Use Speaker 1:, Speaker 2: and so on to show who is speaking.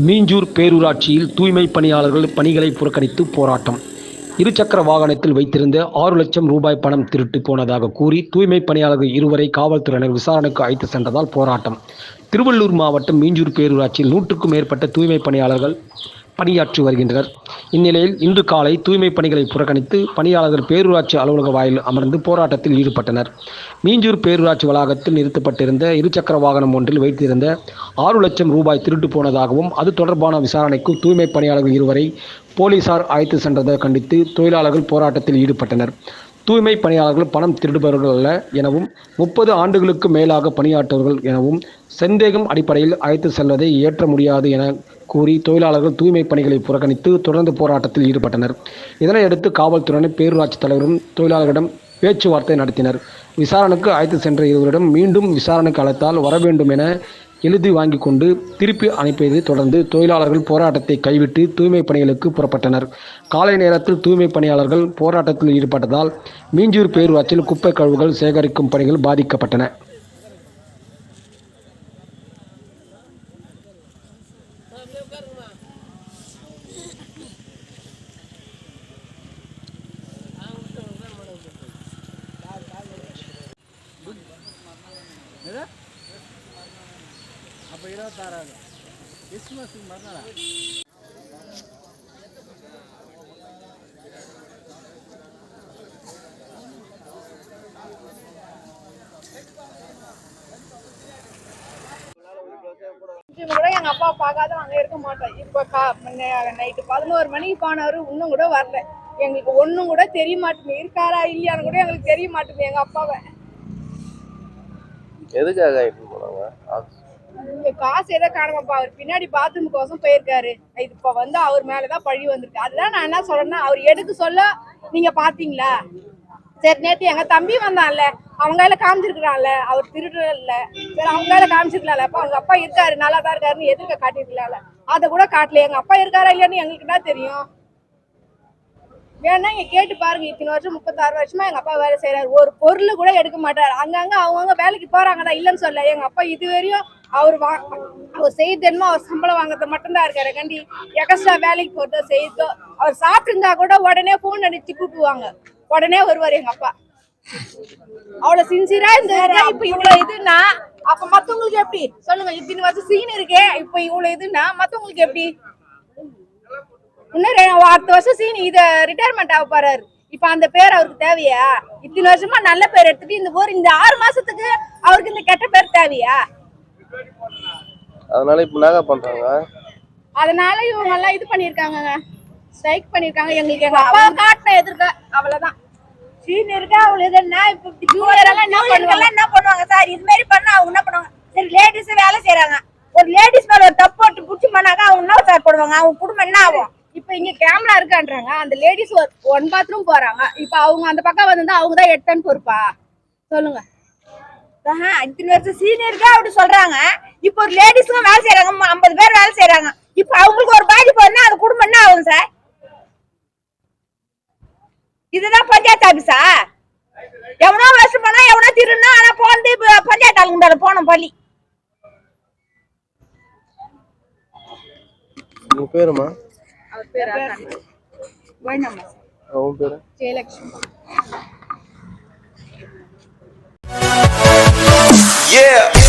Speaker 1: மீஞ்சூர் பேரூராட்சியில் தூய்மை பணியாளர்கள் பணிகளை புறக்கணித்து போராட்டம். இருசக்கர வாகனத்தில் வைத்திருந்த ஆறு லட்சம் ரூபாய் பணம் திருட்டு போனதாக கூறி தூய்மை பணியாளர்கள் இருவரை காவல்துறையினர் விசாரணைக்கு அழைத்து சென்றதால் போராட்டம். திருவள்ளூர் மாவட்டம் மீஞ்சூர் பேரூராட்சியில் நூற்றுக்கும் மேற்பட்ட தூய்மை பணியாளர்கள் பணியாற்றி வருகின்றனர். இந்நிலையில் இன்று காலை தூய்மை பணிகளை புறக்கணித்து பணியாளர்கள் பேரூராட்சி அலுவலக வாயில் அமர்ந்து போராட்டத்தில் ஈடுபட்டனர். மீஞ்சூர் பேரூராட்சி வளாகத்தில் நிறுத்தப்பட்டிருந்த இருசக்கர வாகனம் ஒன்றில் வைத்திருந்த ஆறு லட்சம் ரூபாய் திருட்டு போனதாகவும் அது தொடர்பான விசாரணைக்கு தூய்மை பணியாளர்கள் இருவரை போலீசார் அழைத்து சென்றதை கண்டித்து தொழிலாளர்கள் போராட்டத்தில் ஈடுபட்டனர். தூய்மை பணியாளர்கள் பணம் திருடுபவர்கள் அல்ல எனவும் முப்பது ஆண்டுகளுக்கு மேலாக பணியாற்றவர்கள் எனவும் சந்தேகம் அடிப்படையில் அழைத்து செல்வதை ஏற்ற முடியாது என கூறி தொழிலாளர்கள் தூய்மை பணிகளை புறக்கணித்து தொடர்ந்து போராட்டத்தில் ஈடுபட்டனர். இதனையடுத்து காவல்துறையினர் பேரூராட்சி தலைவரும் தொழிலாளர்களிடம் பேச்சுவார்த்தை நடத்தினர். விசாரணைக்கு அழைத்து சென்ற இருவரிடம் மீண்டும் விசாரணைக்கு அழைத்தால் வர வேண்டும் என எழுதி வாங்கி கொண்டு திருப்பி அனுப்பியதை தொடர்ந்து தொழிலாளர்கள் போராட்டத்தை கைவிட்டு தூய்மை பணிகளுக்கு புறப்பட்டனர். காலை நேரத்தில் தூய்மை பணியாளர்கள் போராட்டத்தில் ஈடுபட்டதால் மீஞ்சூர் பேரூராட்சியில் குப்பை கழிவுகள் சேகரிக்கும் பணிகள் பாதிக்கப்பட்டன.
Speaker 2: அப்போ இருபத்தாறாவது கிறிஸ்துமஸுக்கு மறுநாளா?
Speaker 3: கூட எங்க அப்பா பார்க்காத அங்க இருக்க மாட்டோம். இப்ப நைட்டு பதினோரு மணிக்கு போனவரு இன்னும் கூட வரல. எங்களுக்கு ஒண்ணும் கூட தெரிய மாட்டேங்குது. இருக்காரா இல்லையான்னு கூட எங்களுக்கு தெரிய மாட்டேங்குது எங்க அப்பாவை.
Speaker 4: எதுக்காக போனாங்க?
Speaker 3: காசு எதை காணமாப்பா? அவர் பின்னாடி பாத்ரூம் கோசம் போயிருக்காரு. இது இப்ப வந்து அவர் மேலதான் பழி வந்திருக்கு. அதுதான் நான் என்ன சொல்றேன்னா அவர் எடுக்க சொல்ல நீங்க பாத்தீங்களா? சரி நேத்து எங்க தம்பி வந்தான்ல அவங்க கையில காமிச்சிருக்கிறான்ல அவர் திருடுற சரி அவங்க கையில காமிச்சிருக்கலாம்ல அப்ப அவங்க அப்பா இருக்காரு நல்லா தான் இருக்காருன்னு எதிர்க்க காட்டிருக்கலாம்ல அதை கூட காட்டல. எங்க அப்பா இருக்காரா இல்லையான்னு எங்களுக்கு என்ன தெரியும்? வேணா இங்க கேட்டு பாருங்க இத்தனை வருஷம் முப்பத்தாறு வருஷமா எங்க அப்பா வேலை செய்யறாரு ஒரு பொருள் கூட எடுக்க மாட்டாரு. அங்கங்க அவங்கவுங்க வேலைக்கு போறாங்கடா இல்லைன்னு சொல்ல எங்க அப்பா இது வரையும் அவர் வா அவர் செய்யறது என்னமோ அவர் சம்பளம் வாங்குறது மட்டும்தான் இருக்காரு. கண்டி எக்ஸ்ட்ரா வேலைக்கு போறதோ செய்யறதோ அவர் சாப்பிட்டுருந்தா கூட உடனே போன் அடிச்சு கூப்பிடுவாங்க. உடனே வருவார் எங்க அப்பா. அவ்வளவு சின்சியரா இந்த இப்ப இவ்வளவு இதுன்னா அப்ப மத்தவங்களுக்கு எப்படி? சொல்லுங்க இத்தனை வருஷம் சீன் இருக்கே இப்ப இவ்வளவு இதுன்னா மத்தவங்களுக்கு எப்படி? இன்னும் அடுத்த வருஷம் சீனி இத ரிட்டையர்மெண்ட் ஆக போறாரு. இப்ப அந்த பேர் அவருக்கு தேவையா? இத்தனை வருஷமா நல்ல பேர் எடுத்துட்டு இந்த ஒரு இந்த ஆறு மாசத்துக்கு அவருக்கு இந்த கெட்ட பேர் தேவையா?
Speaker 4: அதனால இப்போ என்னங்க பண்றாங்க?
Speaker 3: அதனால இவங்க எல்லாம் இது பண்ணிருக்காங்க ஸ்ட்ரைக் பண்ணிருக்காங்க எங்களுக்கு எங்க அப்பா காட்டின எதிர்க்க அவ்வளவுதான்.
Speaker 5: சீன் இருக்கா? அவங்களுக்கு என்ன? இப்ப
Speaker 3: Junior எல்லாம் என்ன பண்ணுவாங்க?
Speaker 5: என்ன பண்ணுவாங்க? சார் இது மாதிரி பண்ணா அவங்க என்ன பண்ணுவாங்க? சரி லேடிஸ் வேலை செய்யறாங்க ஒரு லேடிஸ் மேல ஒரு தப்பு போட்டு புடிச்சு பண்ணாக்கா அவங்க என்ன சார் போடுவாங்க? அவங்க குடும்பம் என்ன ஆகும்?
Speaker 3: இப்ப இங்க கேமரா இருக்கான்றாங்க. அந்த லேடிஸ் ஒன் பாத்ரூம் போறாங்க. இப்ப அவங்க அந்த பக்கம் வந்திருந்தா அவங்க தான் எடுத்தன்னு பொறுப்பா? சொல்லுங்க.
Speaker 5: இத்தனை வருஷம் சீனியருக்கா அப்படி சொல்றாங்க. இப்போ ஒரு லேடிஸ்க்கும் வேலை செய்யறாங்க ஐம்பது பேர் வேலை செய்யறாங்க இப்போ அவங்களுக்கு ஒரு பாதிப்பு வந்தா அந்த குடும்பம் என்ன ஆகும் சார் இதுதான் பஞ்சாயத்து ஆபீஸா எவனோ வருஷம் போனா எவனோ திருன்னா ஆனா போனது பஞ்சாயத்து ஆளுங்க போனோம் பள்ளி.
Speaker 4: உங்க பேருமா
Speaker 3: அவர் பேர் வைணம்மா
Speaker 4: உன் பேரு
Speaker 3: ஜெயலட்சுமி
Speaker 6: Yeah.